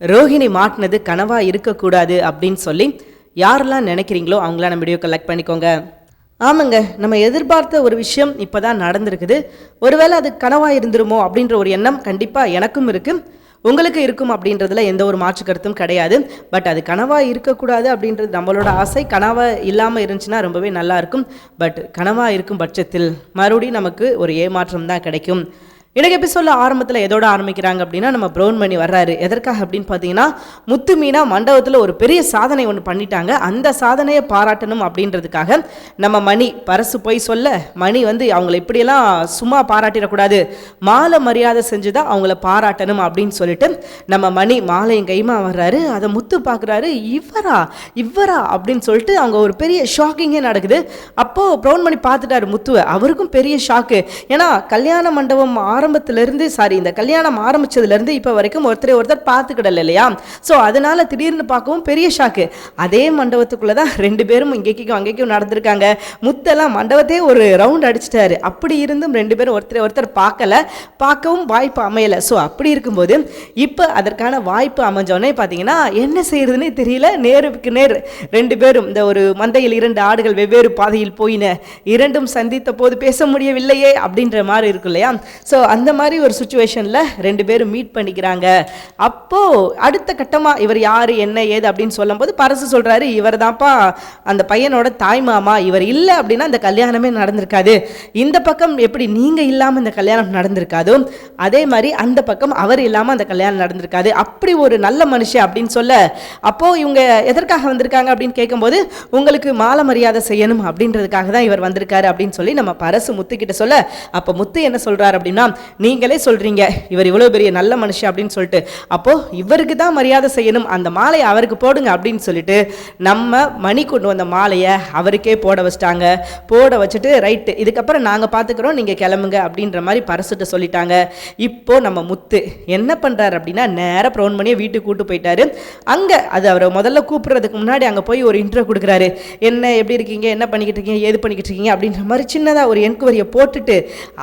ரோஹிணி மாட்டினது கனவா இருக்கக்கூடாது அப்படின்னு சொல்லி யாரெல்லாம் நினைக்கிறீங்களோ அவங்களாம் நம்ம வீடியோ கலெக்ட் பண்ணிக்கோங்க. ஆமாங்க நம்ம எதிர்பார்த்த ஒரு விஷயம் இப்போ தான் நடந்திருக்குது. ஒருவேளை அது கனவாக இருந்துருமோ அப்படின்ற ஒரு எண்ணம் கண்டிப்பாக எனக்கும் இருக்குது உங்களுக்கு இருக்கும் அப்படின்றதுல எந்த ஒரு மாற்று கருத்தும் கிடையாது. பட் அது கனவாக இருக்கக்கூடாது அப்படின்றது நம்மளோட ஆசை. கனவாக இல்லாமல் இருந்துச்சுன்னா ரொம்பவே நல்லாயிருக்கும் பட் கனவாக இருக்கும் பட்சத்தில் மறுபடியும் நமக்கு ஒரு ஏமாற்றம் தான் கிடைக்கும். எனக்கு எபிசோட ஆரம்பத்தில் எதோட ஆரம்பிக்கிறாங்க அப்படின்னா நம்ம ப்ரௌன் மணி வர்றாரு. எதற்காக அப்படின்னு பார்த்தீங்கன்னா முத்து மீனா மண்டபத்தில் ஒரு பெரிய சாதனை ஒன்று பண்ணிட்டாங்க. அந்த சாதனையை பாராட்டணும் அப்படின்றதுக்காக நம்ம மணி பரசு போய் சொல்ல மணி வந்து அவங்கள இப்படியெல்லாம் சும்மா பாராட்டிடக்கூடாது. மாலை மரியாதை செஞ்சு தான் அவங்கள பாராட்டணும் அப்படின்னு சொல்லிட்டு நம்ம மணி மாலையும் கைமா வர்றாரு. அதை முத்து பார்க்குறாரு இவரா இவரா அப்படின்னு சொல்லிட்டு அவங்க ஒரு பெரிய ஷாக்கிங்கே நடக்குது. அப்போது ப்ரௌன் மணி பார்த்துட்டாரு முத்துவை. அவருக்கும் பெரிய ஷாக்கு. ஏன்னா கல்யாண மண்டபம் ஆரம்பத்திலேருந்து சாரி இந்த கல்யாணம் ஆரம்பிச்சதுலேருந்து இப்போ வரைக்கும் ஒருத்தரை ஒருத்தர் பார்த்துக்கிடல இல்லையா? ஸோ அதனால திடீர்னு பார்க்கவும் பெரிய ஷாக்கு அதே மண்டபத்துக்குள்ளே தான் ரெண்டு பேரும் இங்கேக்கும் அங்கேக்கும் நடந்திருக்காங்க. முத்தெல்லாம் மண்டபத்தையே ஒரு ரவுண்ட் அடிச்சிட்டாரு. அப்படி இருந்தும் ரெண்டு பேரும் ஒருத்தரை ஒருத்தர் பார்க்கல. பார்க்கவும் வாய்ப்பு அமையலை. ஸோ அப்படி இருக்கும்போது இப்போ அதற்கான வாய்ப்பு அமைஞ்சோடனே பார்த்தீங்கன்னா என்ன செய்யறதுன்னே தெரியல. நேருக்கு நேர் ரெண்டு பேரும் இந்த ஒரு மந்தையில் இரண்டு ஆடுகள் வெவ்வேறு பாதையில் போயின. இரண்டும் சந்தித்த போது பேச முடியவில்லையே அப்படின்ற மாதிரி இருக்கும் இல்லையா? ஸோ அந்த மாதிரி ஒரு சுச்சுவேஷனில் ரெண்டு பேரும் மீட் பண்ணிக்கிறாங்க. அப்போது அடுத்த கட்டமாக இவர் யார் என்ன ஏது அப்படின்னு சொல்லும்போது பரசு சொல்கிறாரு இவர் தான்ப்பா அந்த பையனோட தாய் மாமா இவர் இல்லை அப்படின்னா அந்த கல்யாணமே நடந்திருக்காது. இந்த பக்கம் எப்படி நீங்கள் இல்லாமல் இந்த கல்யாணம் நடந்திருக்காதோ அதே மாதிரி அந்த பக்கம் அவர் இல்லாமல் அந்த கல்யாணம் நடந்திருக்காது. அப்படி ஒரு நல்ல மனுஷன் அப்படின்னு சொல்ல அப்போது இவங்க எதற்காக வந்திருக்காங்க அப்படின்னு கேட்கும்போது உங்களுக்கு மாலை மரியாதை செய்யணும் அப்படின்றதுக்காக தான் இவர் வந்திருக்காரு அப்படின்னு சொல்லி நம்ம பரசு முத்துக்கிட்ட சொல்ல அப்போ முத்து என்ன சொல்கிறார் அப்படின்னா நீங்களே சொல்கிறீங்க இவர் இவ்வளோ பெரிய நல்ல மனுஷன் அப்படின்னு சொல்லிட்டு. அப்போது இவருக்கு தான் மரியாதை செய்யணும் அந்த மாலையை அவருக்கு போடுங்க அப்படின்னு சொல்லிட்டு நம்ம மணி கொண்டு வந்த மாலையை அவருக்கே போட வச்சிட்டாங்க. போட வச்சுட்டு ரைட்டு இதுக்கப்புறம் நாங்கள் பார்த்துக்குறோம் நீங்கள் கிளம்புங்க அப்படின்ற மாதிரி பரசுட்டு சொல்லிட்டாங்க. இப்போது நம்ம முத்து என்ன பண்ணுறாரு அப்படின்னா நேராக ப்ரௌன் பண்ணியே வீட்டுக்கு கூப்பிட்டு போயிட்டாரு. அங்கே அது அவரை முதல்ல கூப்பிடுறதுக்கு முன்னாடி அங்கே போய் ஒரு இன்ட்ரோ கொடுக்குறாரு. என்ன எப்படி இருக்கீங்க? என்ன பண்ணிக்கிட்டு இருக்கீங்க? ஏது பண்ணிக்கிட்டு இருக்கீங்க? அப்படின்ற மாதிரி சின்னதாக ஒரு என்கொயரியை போட்டுட்டு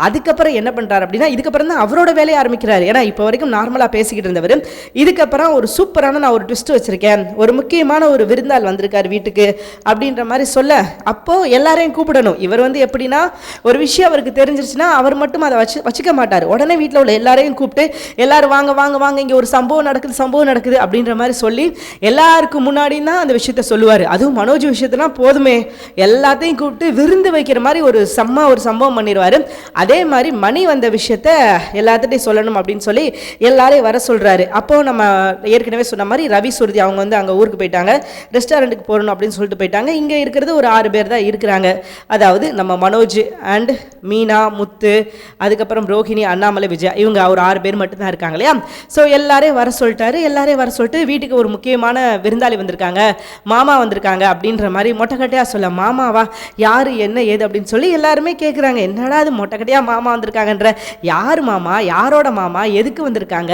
அதுக்கப்புறம் என்ன பண்ணுறாரு அப்படின்னா இதுக்கப்புறம் தான் அவரோட வேலையை ஆரம்பிக்கிறார். ஏன்னா இப்போ வரைக்கும் நார்மலாக பேசிக்கிட்டு இருந்தவர். இதுக்கப்புறம் ஒரு சூப்பரான நான் ஒரு ட்விஸ்ட் வச்சிருக்கேன். ஒரு முக்கியமான ஒரு விருந்தாள் வந்திருக்கார் வீட்டுக்கு அப்படின்ற மாதிரி சொல்ல அப்போது எல்லாரையும் கூப்பிடணும். இவர் வந்து எப்படின்னா ஒரு விஷயம் அவருக்கு தெரிஞ்சிருச்சுன்னா அவர் மட்டும் அதை வச்சு வச்சுக்க மாட்டார். உடனே வீட்டில் உள்ள எல்லாரையும் கூப்பிட்டு எல்லாரும் வாங்க வாங்க வாங்க இங்கே ஒரு சம்பவம் நடக்குது சம்பவம் நடக்குது அப்படின்ற மாதிரி சொல்லி எல்லாருக்கும் முன்னாடி தான் அந்த விஷயத்த சொல்லுவார். அதுவும் மனோஜ் விஷயத்தெல்லாம் போதுமே. எல்லாத்தையும் கூப்பிட்டு விருந்து வைக்கிற மாதிரி ஒரு செம்ம ஒரு சம்பவம் பண்ணிடுவார் அதே மாதிரி மணி வந்த விஷயம் விஷயத்த எல்லாத்துட்டையும் சொல்லணும் அப்படின்னு சொல்லி எல்லாரையும் வர சொல்கிறாரு அப்போ நம்ம ஏற்கனவே சொன்ன மாதிரி ரவி சுருதி அவங்க வந்து அங்கே ஊருக்கு போயிட்டாங்க. ரெஸ்டாரண்ட்டுக்கு போகணும் அப்படின்னு சொல்லிட்டு போயிட்டாங்க. இங்கே இருக்கிறது ஒரு ஆறு பேர் தான் இருக்கிறாங்க. அதாவது நம்ம மனோஜ் அண்ட் மீனா முத்து அதுக்கப்புறம் ரோஹிணி அண்ணாமலை விஜயா. இவங்க ஒரு ஆறு பேர் மட்டும்தான் இருக்காங்க இல்லையா? ஸோ எல்லாரையும் வர சொல்லிட்டாரு. எல்லாரையும் வர சொல்லிட்டு வீட்டுக்கு ஒரு முக்கியமான விருந்தாளி வந்திருக்காங்க. மாமா வந்திருக்காங்க அப்படின்ற மாதிரி மொட்டைக்கட்டையாக சொல்ல மாமாவா யார் என்ன ஏது? அப்படின்னு சொல்லி எல்லாருமே கேட்குறாங்க என்னடா அது மொட்டைக்கட்டையாக மாமா வந்திருக்காங்கன்ற யார் மாமா? யாரோட மாமா? எதுக்கு வந்திருக்காங்க?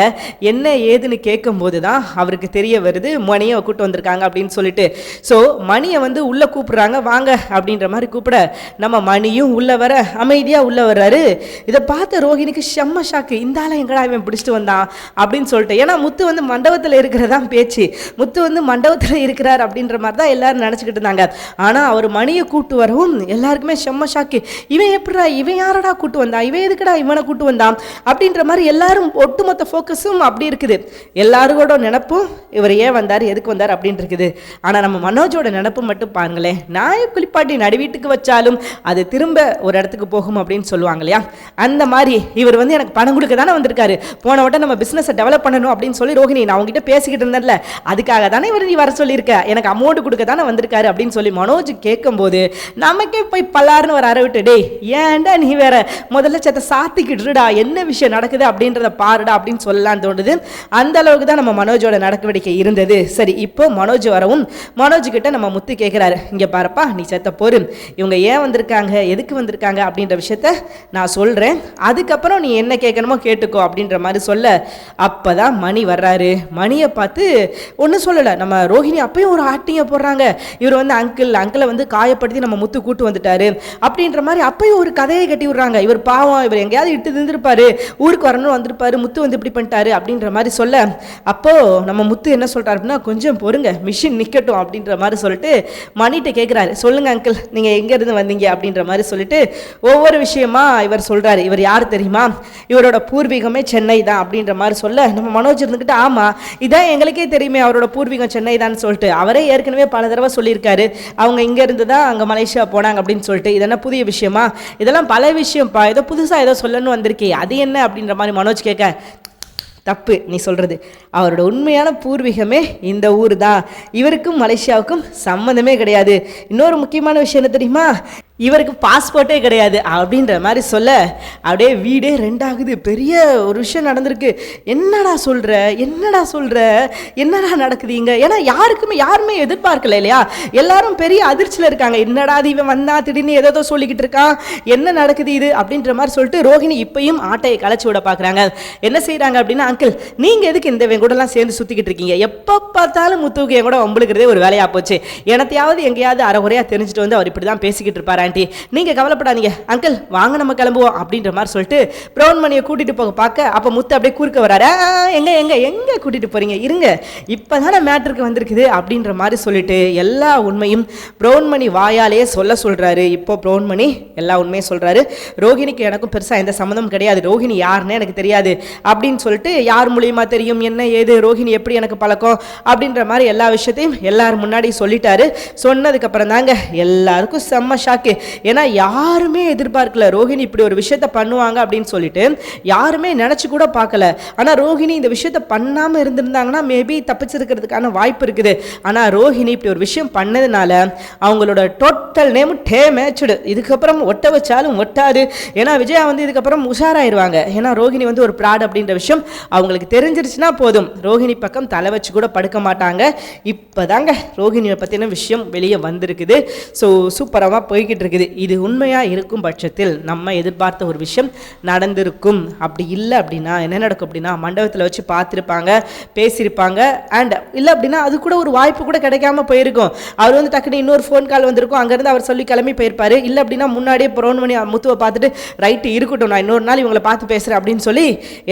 என்ன ஏதுன்னு கேட்கும்போது தான் அவருக்கு தெரிய வருது மணியை கூப்பிட்டு வந்திருக்காங்க அப்படின்னு சொல்லிட்டு. ஸோ மணியை வந்து உள்ளே கூப்பிடுறாங்க வாங்க அப்படின்ற மாதிரி கூப்பிட. நம்ம மணியும் உள்ளே வர அமைதியாக உள்ளே வர்றாரு. இதை பார்த்த ரோஹிணிக்கு செம்ம ஷாக்கு இந்த ஆளை எங்கடா இவன் பிடிச்சிட்டு வந்தான்? அப்படின்னு சொல்லிட்டு. ஏன்னா முத்து வந்து மண்டபத்தில் இருக்கிறதான் பேச்சு. முத்து வந்து மண்டபத்தில் இருக்கிறார் அப்படின்ற மாதிரி தான் எல்லாரும் நினச்சிக்கிட்டு இருந்தாங்க. ஆனால் அவர் மணியை கூப்பிட்டு வரவும் எல்லாருக்குமே செம்ம ஷாக்கு இவன் எப்படா இவன் யாரடா கூட்டு வந்தான் இவன் எதுக்குடா இவனை கூட்டு வந்தான். அப்படின்ற மாதிரி எல்லாரும் ஒட்டுமொத்த ஃபோக்கஸும் அப்படி இருக்குது. எல்லாரோட நினப்பும் இவர் ஏன் வந்தார் எதுக்கு வந்தார் அப்படின்னு இருக்குது. ஆனால் நம்ம மனோஜோட நினப்பு மட்டும் பாருங்களேன். நாயை குளிப்பாட்டி நடு வீட்டுக்கு வச்சாலும் அது திரும்ப ஒரு இடத்துக்கு போகும் அப்படின்னு சொல்லுவாங்க இல்லையா? அந்த மாதிரி இவர் வந்து எனக்கு பணம் கொடுக்க தானே வந்திருக்காரு. போன வட்டம் நம்ம பிஸ்னஸை டெவலப் பண்ணணும் அப்படின்னு சொல்லி ரோஹிணி நான் உங்ககிட்ட பேசிக்கிட்டு இருந்தேன்ல. அதுக்காக தானே இவர் நீ வர சொல்லியிருக்க. எனக்கு அமௌண்ட் கொடுக்க தானே வந்திருக்காரு அப்படின்னு சொல்லி மனோஜ் கேட்கும்போது நமக்கே போய் பல்லாருன்னு ஒரு அறவிட்டு டேய் ஏன்டா நீ வேற முதல்ல சத்த சாத்திக்கிட்டுடா என்ன விஷயம் நடக்குது அப்படின்றத பாருடா அப்படின்னு சொல்லலான்னு தோணுது. அந்த அளவுக்கு தான் நம்ம மனோஜோட நடவடிக்கை இருந்தது. சரி இப்போ மனோஜ் வரவும் மனோஜ் கிட்ட நம்ம முத்து கேட்குறாரு இங்கே பாருப்பா நீ செத்த போரு இவங்க ஏன் வந்திருக்காங்க எதுக்கு வந்திருக்காங்க அப்படின்ற விஷயத்த நான் சொல்கிறேன் அதுக்கப்புறம் நீ என்ன கேட்கணுமோ கேட்டுக்கோ அப்படின்ற மாதிரி சொல்ல. அப்போ தான் மணி வர்றாரு. மணியை பார்த்து ஒன்றும் சொல்லலை. நம்ம ரோஹிணி அப்பயும் ஒரு ஆட்டிங்க போடுறாங்க. இவர் வந்து அங்கிள் அங்கிளை வந்து காயப்படுத்தி நம்ம முத்து கூட்டு வந்துட்டாரு. அப்படின்ற மாதிரி அப்பயும் ஒரு கதையை கட்டி விடுறாங்க. இவர் பாவம் இவர் எங்கேயாவது இட்டுது இருந்திருப்பாரு ஊருக்கு வரணும் வந்திருப்பாரு முத்து வந்து இப்படி பண்ணிட்டாரு அப்படின்ற மாதிரி சொல்ல அப்போது நம்ம முத்து என்ன சொல்கிறார் அப்படின்னா கொஞ்சம் பொறுங்க மிஷின் நிற்கட்டும் அப்படின்ற மாதிரி சொல்லிட்டு மணிகிட்ட கேட்குறாரு சொல்லுங்க அங்கிள் நீங்கள் எங்கேருந்து வந்தீங்க? அப்படின்ற மாதிரி சொல்லிட்டு ஒவ்வொரு விஷயமா இவர் சொல்கிறாரு இவர் யார் தெரியுமா? இவரோட பூர்வீகமே சென்னை தான் அப்படின்ற மாதிரி சொல்ல நம்ம மனோஜ் இருந்துக்கிட்டு ஆமாம் இதான் எங்களுக்கே தெரியுமே அவரோட பூர்வீகம் சென்னை தான் சொல்லிட்டு. அவரே ஏற்கனவே பல தடவை சொல்லியிருக்காரு. அவங்க இங்கேருந்து தான் அங்கே மலேசியா போனாங்க அப்படின்னு சொல்லிட்டு. இதெல்லாம் புதிய விஷயமா? இதெல்லாம் பல விஷயம்ப்பா ஏதோ புதுசாக ஏதோ சொல்லணும்னு வந்திருக்கே. அது என்ன அப்படின்ற மாதிரி மனோஜ் கேட்க தப்பு நீ சொல்கிறது அவரோட உண்மையான பூர்வீகமே இந்த ஊர் தான் இவருக்கும் மலேசியாவுக்கும் சம்மந்தமே கிடையாது. இன்னொரு முக்கியமான விஷயம் என்ன தெரியுமா? இவருக்கு பாஸ்போர்ட்டே கிடையாது அப்படின்ற மாதிரி சொல்ல அப்படியே வீடே ரெண்டாகுது. பெரிய ஒரு விஷயம் நடந்திருக்கு. என்னடா சொல்கிற என்னடா சொல்கிற என்னடா நடக்குது இங்கே? ஏன்னா யாருக்குமே யாருமே எதிர்பார்க்கல இல்லையா? எல்லாரும் பெரிய அதிர்ச்சியில் இருக்காங்க. என்னடா இது இவன் வந்தா திடீர்னு ஏதோ சொல்லிக்கிட்டு இருக்கான். என்ன நடக்குது இது? அப்படின்ற மாதிரி சொல்லிட்டு ரோஹிணி இப்பையும் ஆட்டையை களைச்சி விட பார்க்குறாங்க. என்ன செய்கிறாங்க அப்படின்னா அங்கிள் நீங்கள் எதுக்கு இந்த கூடலாம் சேர்ந்து சுற்றிக்கிட்டு இருக்கீங்க? எப்போ பார்த்தாலும் முத்துவுக்கு என் கூட ஒம்பளுக்கிறதே ஒரு வேலையாக போச்சு. எனத்தையாவது எங்கேயாவது அரைகுறையாக தெரிஞ்சுட்டு வந்து அவர் இப்படி தான் பேசிக்கிட்டு இருப்பாரு ஆண்டி நீங்கள் கவலைப்படாதீங்க. அங்கிள் வாங்க நம்ம கிளம்புவோம் அப்படின்ற மாதிரி சொல்லிட்டு ப்ரௌன் மணியை கூட்டிகிட்டு போக பார்க்க. அப்போ முத்து அப்படியே குறுக்க வராரு. எங்கே எங்கே எங்கே கூட்டிகிட்டு போகிறீங்க இருங்க. இப்போ தானே மேட்ருக்கு வந்திருக்குது அப்படின்ற மாதிரி சொல்லிட்டு எல்லா உண்மையும் ப்ரௌன் மணி வாயாலே சொல்ல சொல்கிறாரு இப்போ ப்ரௌன் மணி எல்லா உண்மையும் சொல்கிறாரு ரோஹிணிக்கு எனக்கும் பெருசாக எந்த சம்மந்தம் கிடையாது. ரோஹிணி யாருன்னு எனக்கு தெரியாது அப்படின்னு சொல்லிட்டு யார் மூலியமாக தெரியும் என்ன ஏது ரோஹிணி எப்படி எனக்கு பழக்கம் அப்படின்ற மாதிரி எல்லா விஷயத்தையும் எல்லாரும் முன்னாடி சொல்லிட்டாரு. சொன்னதுக்கப்புறம் தாங்க எல்லாருக்கும் செம்ம ஷாக்கு ஏன்னா யாருமே எதிர்பார்க்கல ரோஹிணி இப்படி ஒரு விஷயத்த பண்ணுவாங்க அப்படின்னு சொல்லிட்டு. யாருமே நினச்சி கூட பார்க்கல. ஆனால் ரோஹிணி இந்த விஷயத்த பண்ணாமல் இருந்திருந்தாங்கன்னா மேபி தப்பிச்சிருக்கிறதுக்கான வாய்ப்பு இருக்குது. ஆனால் ரோஹிணி இப்படி ஒரு விஷயம் பண்ணதுனால அவங்களோட டோட்டல் நேம் டே மேட்ச்டு இதுக்கப்புறம் ஒட்ட வச்சாலும் ஒட்டாது. ஏன்னா விஜயா வந்து இதுக்கப்புறம் உஷாராயிருவாங்க. ஏன்னா ரோஹிணி வந்து ஒரு ப்ராட் அப்படின்ற விஷயம் அவங்களுக்கு தெரிஞ்சிருச்சுன்னா போதும். ரோஹிணி பக்கம் தலை வச்சு கூட படுக்க மாட்டாங்க. இப்போதாங்க ரோஹிணியை பற்றின விஷயம் வெளியே வந்திருக்குது. ஸோ சூப்பராக போய்கிட்டு இருக்குது. இது உண்மையாக இருக்கும் பட்சத்தில் நம்ம எதிர்பார்த்த ஒரு விஷயம் நடந்திருக்கும். அப்படி இல்லை அப்படின்னா என்ன நடக்கும் அப்படின்னா மண்டபத்தில் வச்சு பார்த்துருப்பாங்க பேசியிருப்பாங்க அண்ட் இல்லை அப்படின்னா அது கூட ஒரு வாய்ப்பு கூட கிடைக்காம போயிருக்கும். அவர் வந்து டக்குனு இன்னொரு ஃபோன் கால் வந்திருக்கும். அங்கேருந்து அவர் சொல்லி கிளம்பி போயிருப்பாரு. இல்லை அப்படின்னா முன்னாடியே ப்ரோன் மணி முத்துவை பார்த்துட்டு ரைட்டு இருக்கட்டும் நான் இன்னொரு நாள் இவங்களை பார்த்து பேசுகிறேன் அப்படின்னு சொல்லி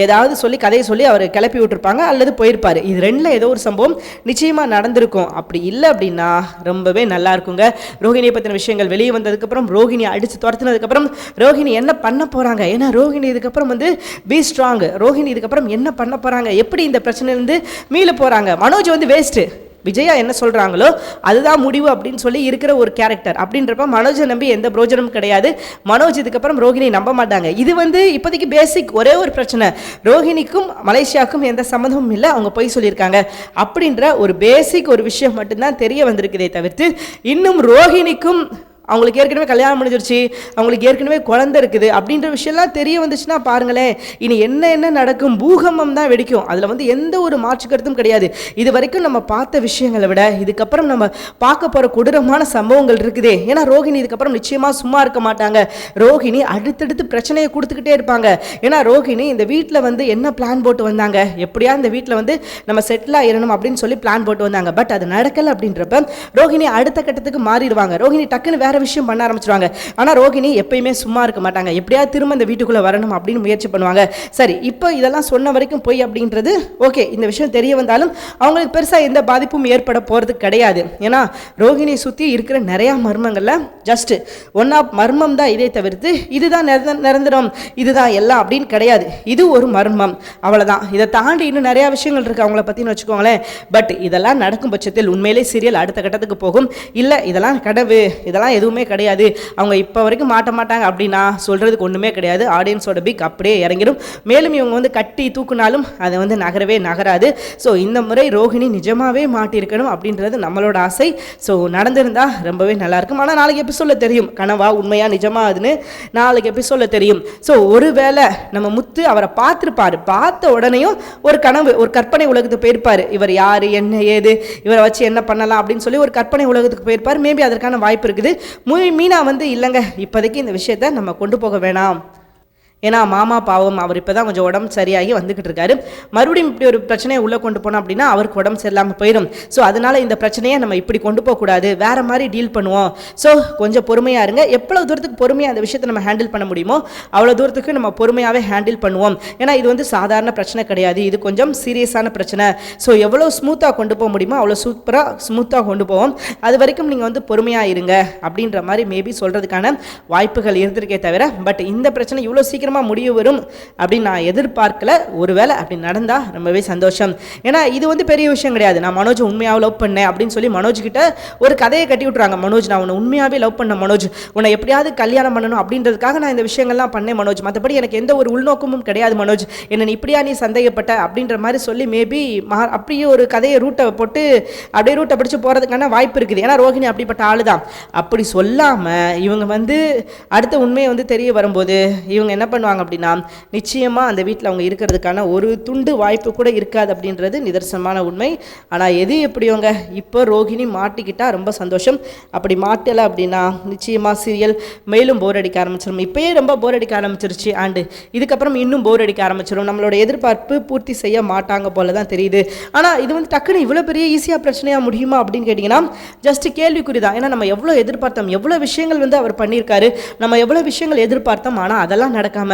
ஏதாவது சொல்லி கதையை சொல்லி அவர் கிளப்பி விட்டுருப்பாங்க அல்லது போயிருப்பார். இது ரெண்டில் ஏதோ ஒரு சம்பவம் நிச்சயமாக நடந்திருக்கும். அப்படி இல்லை அப்படின்னா ரொம்பவே நல்லா இருக்குங்க. ரோஹிணியை பற்றின விஷயங்கள் வெளியே அதுக்கப்புறம் ரோஹிணி அடித்து துரத்துனதுக்கப்புறம் ரோஹிணி என்ன பண்ண போகிறாங்க ஏன்னா ரோஹிணி இதுக்கப்புறம் வந்து பி ஸ்ட்ராங் ரோஹிணி இதுக்கப்புறம் என்ன பண்ண போகிறாங்க எப்படி இந்த பிரச்சனையிலேருந்து மீள போகிறாங்க மனோஜ் வந்து வேஸ்ட்டு விஜயா என்ன சொல்கிறாங்களோ அதுதான் முடிவு அப்படின்னு சொல்லி இருக்கிற ஒரு கேரக்டர் அப்படின்றப்ப மனோஜை நம்பி எந்த பிரோஜனமும் கிடையாது. மனோஜ் இதுக்கப்புறம் ரோஹிணி நம்ப மாட்டாங்க. இது வந்து இப்போதைக்கு பேசிக் ஒரே ஒரு பிரச்சனை. ரோஹிணிக்கும் மலேசியாவுக்கும் எந்த சம்மந்தமும் இல்லை. அவங்க போய் சொல்லியிருக்காங்க. அப்படின்ற ஒரு பேசிக் ஒரு விஷயம் மட்டும்தான் தெரிய வந்திருக்குதே தவிர்த்து இன்னும் ரோஹிணிக்கும் அவங்களுக்கு ஏற்கனவே கல்யாணம் முடிஞ்சிருச்சு அவங்களுக்கு ஏற்கனவே குழந்தை இருக்குது அப்படின்ற விஷயம்லாம் தெரிய வந்துச்சுன்னா பாருங்களேன் இனி என்ன என்ன நடக்கும்? பூகம்பம் தான் வெடிக்கும். அதில் வந்து எந்த ஒரு மாற்று கருத்தும் கிடையாது. இது வரைக்கும் நம்ம பார்த்த விஷயங்களை விட இதுக்கப்புறம் நம்ம பார்க்க போகிற கொடூரமான சம்பவங்கள் இருக்குதே. ஏன்னா ரோஹிணி இதுக்கப்புறம் நிச்சயமாக சும்மா இருக்க மாட்டாங்க. ரோஹிணி அடுத்தடுத்து பிரச்சனையை கொடுத்துக்கிட்டே இருப்பாங்க. ஏன்னா ரோஹிணி இந்த வீட்டில் வந்து என்ன பிளான் போட்டு வந்தாங்க? எப்படியா இந்த வீட்டில் வந்து நம்ம செட்டில் ஆயிடணும் அப்படின்னு சொல்லி பிளான் போட்டு வந்தாங்க. பட் அது நடக்கலை அப்படின்றப்ப ரோஹிணி அடுத்த கட்டத்துக்கு மாறிடுவாங்க. ரோஹிணி டக்குன்னு வேற விஷயம் பண்ண ஆரம்பிச்சிருவாங்க. ஆனால் ரோகிணி எப்பயுமே சும்மா இருக்க மாட்டாங்க. எப்படியாவது திரும்ப இந்த வீட்டுக்குள்ளே வரணும் அப்படின்னு முயற்சி பண்ணுவாங்க. சரி இப்போ இதெல்லாம் சொன்ன வரைக்கும் போய் அப்படின்றது ஓகே இந்த விஷயம் தெரிய வந்தாலும் அவங்களுக்கு பெருசாக எந்த பாதிப்பும் ஏற்பட போகிறது கிடையாது. ஏன்னா ரோகிணியை சுற்றி இருக்கிற நிறையா மர்மங்களில் ஜஸ்ட்டு ஒன் ஆஃப் மர்மம் தான் இதே தவிர்த்து இதுதான் நிரந்த நிரந்தரம் இதுதான் எல்லாம் அப்படின்னு கிடையாது. இது ஒரு மர்மம். அவ்வளோதான் இதை தாண்டி இன்னும் நிறையா விஷயங்கள் இருக்குது அவங்கள பற்றினு வச்சுக்கோங்களேன். பட் இதெல்லாம் நடக்கும் பட்சத்தில் உண்மையிலே சீரியல் அடுத்த கட்டத்துக்கு போகும். இல்லை இதெல்லாம் கடவு இதெல்லாம் எதுவும் கிடையாது. அவங்க இப்போ வரைக்கும் மாட்ட மாட்டாங்க அப்படின்னா சொல்கிறதுக்கு ஒன்றுமே கிடையாது. ஆடியன்ஸோட பிக் அப்படியே இறங்கிடும். மேலும் இவங்க வந்து கட்டி தூக்குனாலும் அதை வந்து நகரவே நகராது. ஸோ இந்த முறை ரோஹிணி நிஜமாகவே மாட்டியிருக்கணும் அப்படின்றது நம்மளோட ஆசை. ஸோ நடந்திருந்தா ரொம்பவே நல்லாயிருக்கும் ஆனால் நாளைக்கு எபிசோடில் தெரியும். கனவா உண்மையா நிஜமா அதுன்னு நாளைக்கு எபிசோடில் தெரியும். ஸோ ஒருவேளை நம்ம முத்து அவரை பார்த்துருப்பாரு. பார்த்த உடனேயும் ஒரு கனவு ஒரு கற்பனை உலகத்துக்கு போயிருப்பார். இவர் யார் என்ன ஏது இவரை வச்சு என்ன பண்ணலாம் அப்படின்னு சொல்லி ஒரு கற்பனை உலகத்துக்கு போயிருப்பார். மேபி அதற்கான வாய்ப்பு இருக்குது. மீனா வந்து இல்லைங்க இப்போதைக்கு இந்த விஷயத்த நம்ம கொண்டு போக வேணாம். ஏன்னா மாமா பாவம் அவர் இப்போ தான் கொஞ்சம் உடம்பு சரியாகி வந்துக்கிட்டு இருக்காரு. மறுபடியும் இப்படி ஒரு பிரச்சனையை உள்ளே கொண்டு போனோம் அப்படின்னா அவருக்கு உடம்பு சரியில்லாமல் போயிடும் ஸோ அதனால இந்த பிரச்சனையை நம்ம இப்படி கொண்டு போகக்கூடாது வேற மாதிரி டீல் பண்ணுவோம். ஸோ கொஞ்சம் பொறுமையாக இருங்க. எவ்வளோ தூரத்துக்கு பொறுமையாக அந்த விஷயத்தை நம்ம ஹேண்டில் பண்ண முடியுமோ அவ்வளோ தூரத்துக்கு நம்ம பொறுமையாகவே ஹேண்டில் பண்ணுவோம். ஏன்னா இது வந்து சாதாரண பிரச்சனை கிடையாது. இது கொஞ்சம் சீரியஸான பிரச்சனை. ஸோ எவ்வளோ ஸ்மூத்தாக கொண்டு போக முடியுமோ அவ்வளோ சூப்பராக ஸ்மூத்தாக கொண்டு போவோம். அது வரைக்கும் நீங்கள் வந்து பொறுமையாக இருங்க அப்படின்ற மாதிரி மேபி சொல்கிறதுக்கான வாய்ப்புகள் இருந்திருக்கே தவிர பட் இந்த பிரச்சனை இவ்வளோ சீக்கிரம் சீக்கிரமாக முடிவு வரும் அப்படின்னு நான் எதிர்பார்க்கல. ஒருவேளை அப்படி நடந்தால் ரொம்பவே சந்தோஷம். ஏன்னா இது வந்து பெரிய விஷயம் கிடையாது. நான் மனோஜ் உண்மையாக லவ் பண்ணேன் அப்படின்னு சொல்லி மனோஜ் கிட்ட ஒரு கதையை கட்டி விட்றாங்க மனோஜ் நான் உன்னை உண்மையாகவே லவ் பண்ண மனோஜ். உன்னை எப்படியாவது கல்யாணம் பண்ணணும் அப்படின்றதுக்காக நான் இந்த விஷயங்கள்லாம் பண்ணேன் மனோஜ். மற்றபடி எனக்கு எந்த ஒரு உள்நோக்கமும் கிடையாது மனோஜ். என்னை இப்படியா நீ சந்தேகப்பட்ட அப்படின்ற மாதிரி சொல்லி மேபி மா அப்படியே ஒரு கதையை ரூட்டை போட்டு அப்படியே ரூட்டை பிடிச்சி போகிறதுக்கான வாய்ப்பு இருக்குது. ஏன்னா ரோஹிணி அப்படிப்பட்ட ஆள் தான் அப்படி சொல்லாமல் இவங்க வந்து அடுத்த உண்மையை வந்து தெரிய வரும்போது இவங்க என்ன பண்ணுவாங்க அப்படின்னா நிச்சயமாக அந்த வீட்டில் அவங்க இருக்கிறதுக்கான ஒரு துண்டு வாய்ப்பு கூட இருக்காது அப்படின்றது நிதர்சனமான உண்மை. ஆனால் எது எப்படியோங்க? இப்போ ரோஹிணி மாட்டிக்கிட்டா ரொம்ப சந்தோஷம். அப்படி மாட்டலை அப்படின்னா நிச்சயமாக சீரியல் மேலும் போர் அடிக்க ஆரம்பிச்சிடும் இப்போயே ரொம்ப போர் அடிக்க ஆரம்பிச்சிருச்சு ஆண்டு. இதுக்கப்புறம் இன்னும் போர் அடிக்க ஆரம்பிச்சிடும் நம்மளோட எதிர்பார்ப்பு பூர்த்தி செய்ய மாட்டாங்க போல தான் தெரியுது. ஆனால் இது வந்து டக்குன்னு இவ்வளோ பெரிய ஈஸியாக பிரச்சனையாக முடியுமா அப்படின்னு கேட்டிங்கன்னா ஜஸ்ட் கேள்விக்குறி தான் ஏன்னா நம்ம எவ்வளோ எதிர்பார்த்தோம் எவ்வளோ விஷயங்கள் வந்து அவர் பண்ணியிருக்காரு நம்ம எவ்வளோ விஷயங்கள் எதிர்பார்த்தோம் ஆனால் அதெல்லாம் நடக்காமல்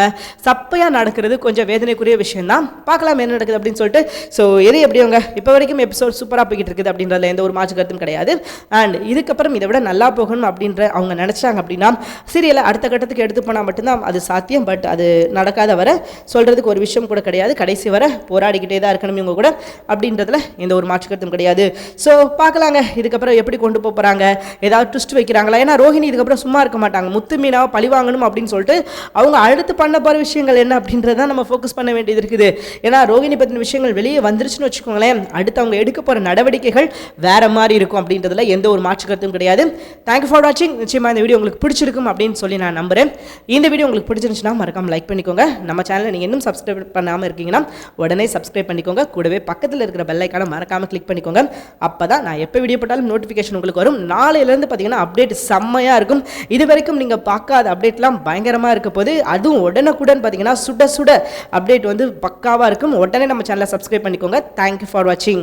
சப்பையாக நடக்கிறது கொஞ்சம் வேதனைக்குரிய விஷயம் தான் பார்க்கலாம் என்ன நடக்குது அப்படின்னு சொல்லிட்டு. ஸோ எது எப்படியோங்க இப்போ வரைக்கும் எபிசோட் சூப்பராக போய்கிட்டு இருக்குது அப்படின்றதுல எந்த ஒரு மாற்று கருத்தும் கிடையாது. அண்ட் இதுக்கப்புறம் இதை விட நல்லா போகணும் அப்படின்ற அவங்க நினச்சாங்க அப்படின்னா சீரியலை அடுத்த கட்டத்துக்கு எடுத்து போனால் மட்டும்தான் அது சாத்தியம். பட் அது நடக்காத வர சொல்கிறதுக்கு ஒரு விஷயம் கூட கிடையாது. கடைசி வர போராடிக்கிட்டே தான் இருக்கணும் இவங்க கூட அப்படின்றதுல எந்த ஒரு மாற்று கருத்தும் கிடையாது. ஸோ பார்க்கலாங்க. இதுக்கப்புறம் எப்படி கொண்டு போக போகிறாங்க ஏதாவது ட்விஸ்ட் வைக்கிறாங்களா? ஏன்னா ரோஹிணி இதுக்கப்புறம் சும்மா இருக்க மாட்டாங்க. முத்து மீனாவை பழி வாங்கணும் அப்படின்னு சொல்லிட்டு அவங்க அடுத்து பண்ண போகிற விஷயங்கள் என்ன அப்படின்றத நம்ம ஃபோக்கஸ் பண்ண வேண்டியது இருக்குது. ஏன்னா ரோகிணி பற்றின விஷயங்கள் வெளியே வந்துருச்சுன்னு வச்சுக்கோங்களேன் அடுத்து அவங்க எடுக்க போகிற நடவடிக்கைகள் வேற மாதிரி இருக்கும் அப்படின்றதுல எந்த ஒரு மாற்று கருத்தும் கிடையாது. தேங்க்யூ ஃபார் வாட்சிங் நிச்சயமாக இந்த வீடியோ உங்களுக்கு பிடிச்சிருக்கும் அப்படின்னு சொல்லி நான் நம்புறேன். இந்த வீடியோ உங்களுக்கு பிடிச்சிருந்துச்சுன்னா மறக்காம லைக் பண்ணிக்கோங்க. நம்ம சேனலை நீங்கள் இன்னும் சப்ஸ்கிரைப் பண்ணாமல் இருக்கீங்கன்னா உடனே சப்ஸ்கிரைப் பண்ணிக்கோங்க. கூடவே பக்கத்தில் இருக்கிற பெல்லைக்கான மறக்காமல் மறக்காம கிளிக் பண்ணிக்கோங்க. அப்போ தான் நான் எப்போ வீடியோ போட்டாலும் நோட்டிஃபிகேஷன் உங்களுக்கு வரும். நாளையிலேருந்து பார்த்தீங்கன்னா அப்டேட் செம்மையாக இருக்கும். இது வரைக்கும் நீங்கள் பார்க்காத அப்டேட்லாம் பயங்கரமாக இருக்க போது அதுவும் உடனுக்குடன் பார்த்தீங்கன்னா சுட சுட அப்டேட் வந்து பக்காவாக இருக்கும். உடனே நம்ம சேனலை சப்ஸ்கிரைப் பண்ணிக்கோங்க. தேங்க்யூ ஃபார் வாட்சிங்